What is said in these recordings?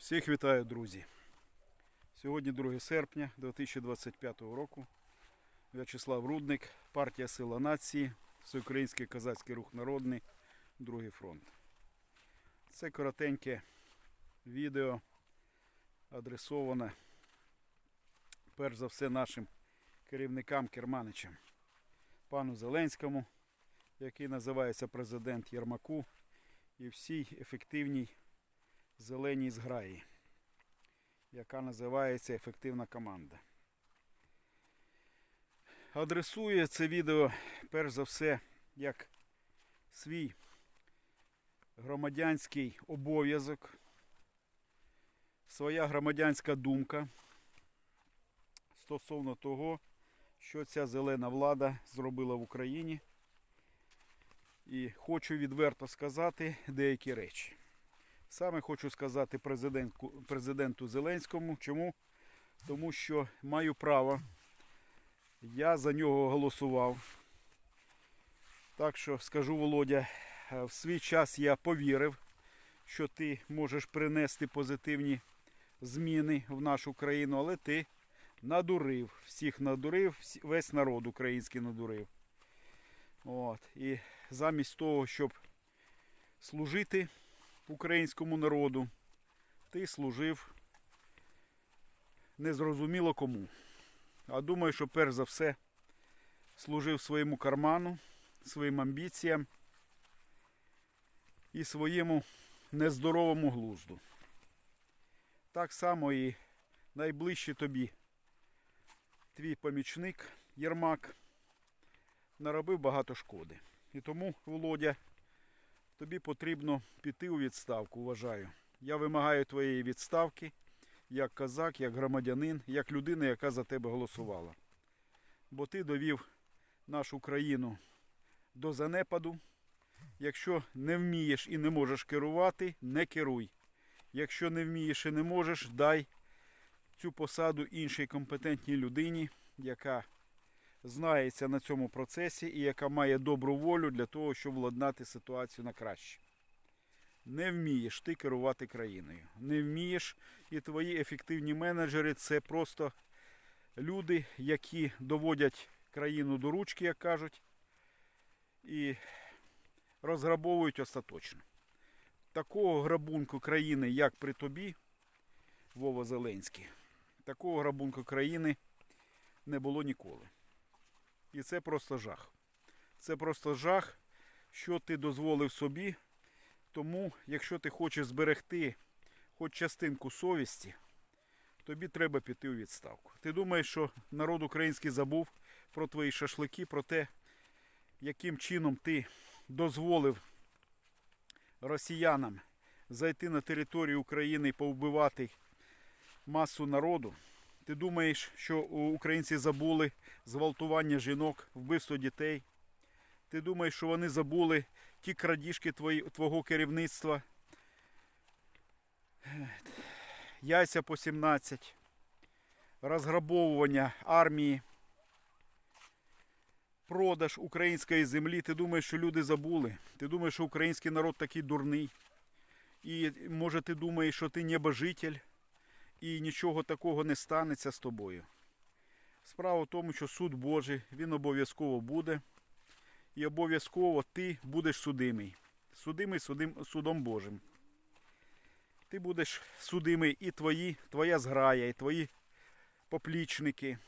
Всіх вітаю, друзі. Сьогодні 2 серпня 2025 року. В'ячеслав Рудник, партія Сила Нації, Всеукраїнський козацький рух народний, Другий фронт. Це коротеньке відео адресоване перш за все нашим керівникам керманичам, пану Зеленському, який називається президент Єрмаку, і всій ефективній зеленій зграї, яка називається Ефективна команда. Адресує це відео перш за все як свій громадянський обов'язок, своя громадянська думка стосовно того, що ця зелена влада зробила в Україні. І хочу відверто сказати деякі речі. Саме хочу сказати президентку, президенту Зеленському. Чому? Тому що маю право. Я за нього голосував. Так що скажу, Володя, е, в свій час я повірив, що ти можеш принести позитивні зміни в нашу країну, але ти надурив, всіх надурив, весь народ український надурив. От. І замість того, щоб служити українському народу, ти служив незрозуміло кому. А думаю, що перш за все служив своєму карману, своїм амбіціям і своєму нездоровому глузду. Так само і найближче тобі твій помічник Єрмак наробив багато шкоди. І тому, Володя, тобі потрібно піти у відставку, вважаю. Я вимагаю твоєї відставки як козак, як громадянин, як людина, яка за тебе голосувала. Бо ти довів нашу країну до занепаду. Якщо не вмієш і не можеш керувати, не керуй. Якщо не вмієш і не можеш, дай цю посаду іншій компетентній людині, яка знається на цьому процесі і яка має добру волю для того, щоб владнати ситуацію на краще. Не вмієш ти керувати країною. Не вмієш, і твої ефективні менеджери це просто люди, які доводять країну до ручки, як кажуть, і розграбовують остаточно. Такого грабунку країни, як при тобі, Вова Зеленський, такого грабунку країни не було ніколи. І це просто жах. Це просто жах, що ти дозволив собі. Тому, якщо ти хочеш зберегти хоч частинку совісті, тобі треба піти у відставку. Ти думаєш, що народ український забув про твої шашлики, про те, яким чином ти дозволив росіянам зайти на територію України і повбивати масу народу. Ти думаєш, що українці забули зґвалтування жінок, вбивство дітей. Ти думаєш, що вони забули ті крадіжки твої, твого керівництва. Яйця по 17, розграбовування армії, продаж української землі. Ти думаєш, що люди забули. Ти думаєш, що український народ такий дурний. І може ти думаєш, що ти небожитель і нічого такого не станеться з тобою. Справа в тому, що суд Божий, він обов'язково буде. І обов'язково ти будеш судимий. Судимий судим, судом Божим. Ти будеш судимий і твої, твоя зграя, і твої поплічники,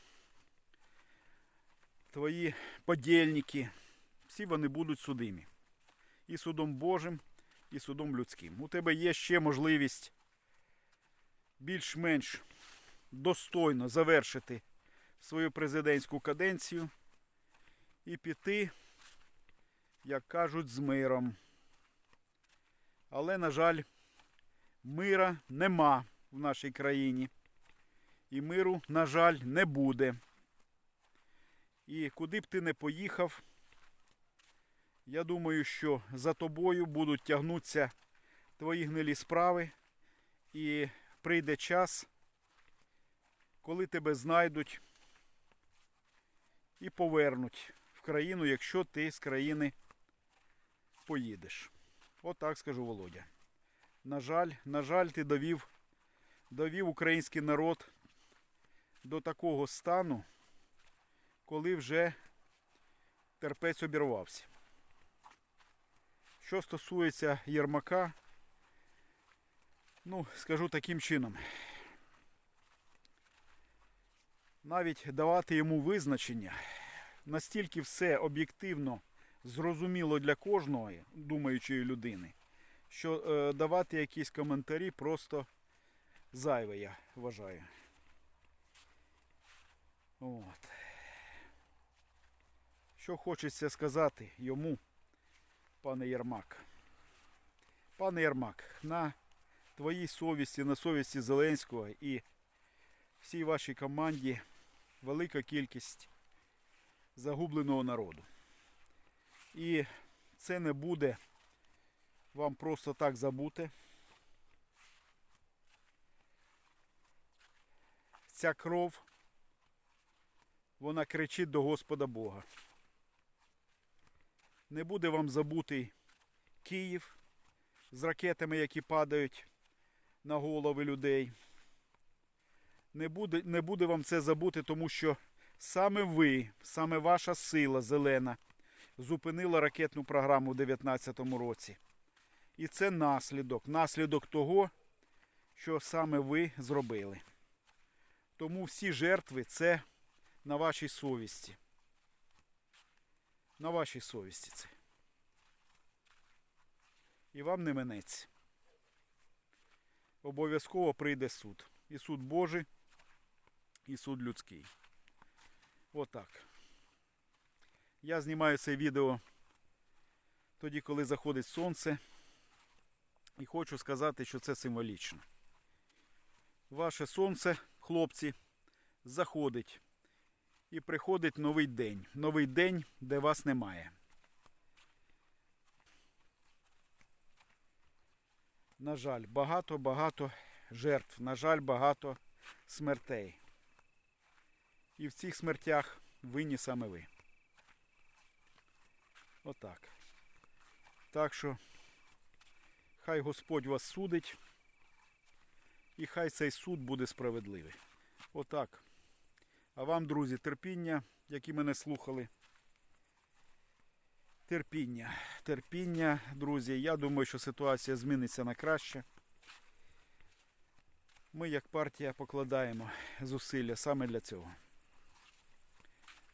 твої подільники. Всі вони будуть судимі. І судом Божим, і судом людським. У тебе є ще можливість більш-менш достойно завершити свою президентську каденцію і піти, як кажуть, з миром. Але, на жаль, мира нема в нашій країні. І миру, на жаль, не буде. І куди б ти не поїхав, я думаю, що за тобою будуть тягнутися твої гнилі справи. І прийде час, коли тебе знайдуть і повернуть в країну, якщо ти з країни поїдеш. Отак скажу Володя. На жаль, на жаль, ти довів довів український народ до такого стану, коли вже терпець обірвався. Що стосується Єрмака, ну, скажу таким чином. Навіть давати йому визначення, настільки все об'єктивно зрозуміло для кожної думаючої людини, що е, давати якісь коментарі просто зайве, я вважаю. От. Що хочеться сказати йому, пане Єрмак. Пане Єрмак, на твоїй совісті, на совісті Зеленського і всій вашій команді велика кількість загубленого народу. І це не буде вам просто так забути. Ця кров, вона кричить до Господа Бога. Не буде вам забутий Київ з ракетами, які падають на голови людей. Не буде, не буде вам це забути, тому що саме ви, саме ваша сила зелена зупинила ракетну програму у 2019 році. І це наслідок, наслідок того, що саме ви зробили. Тому всі жертви це на вашій совісті. На вашій совісті це. І вам не минеться. Обов'язково прийде суд. І суд Божий, і суд людський. Отак. Я знімаю це відео тоді, коли заходить сонце. І хочу сказати, що це символічно. Ваше сонце, хлопці, заходить. І приходить новий день. Новий день, де вас немає. На жаль, багато-багато жертв. На жаль, багато смертей. І в цих смертях винні саме ви. Отак. Так що хай Господь вас судить. І хай цей суд буде справедливий. Отак. А вам, друзі, терпіння, які мене слухали. Терпіння. Терпіння, друзі. Я думаю, що ситуація зміниться на краще. Ми, як партія, покладаємо зусилля саме для цього.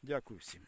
Дякую всім.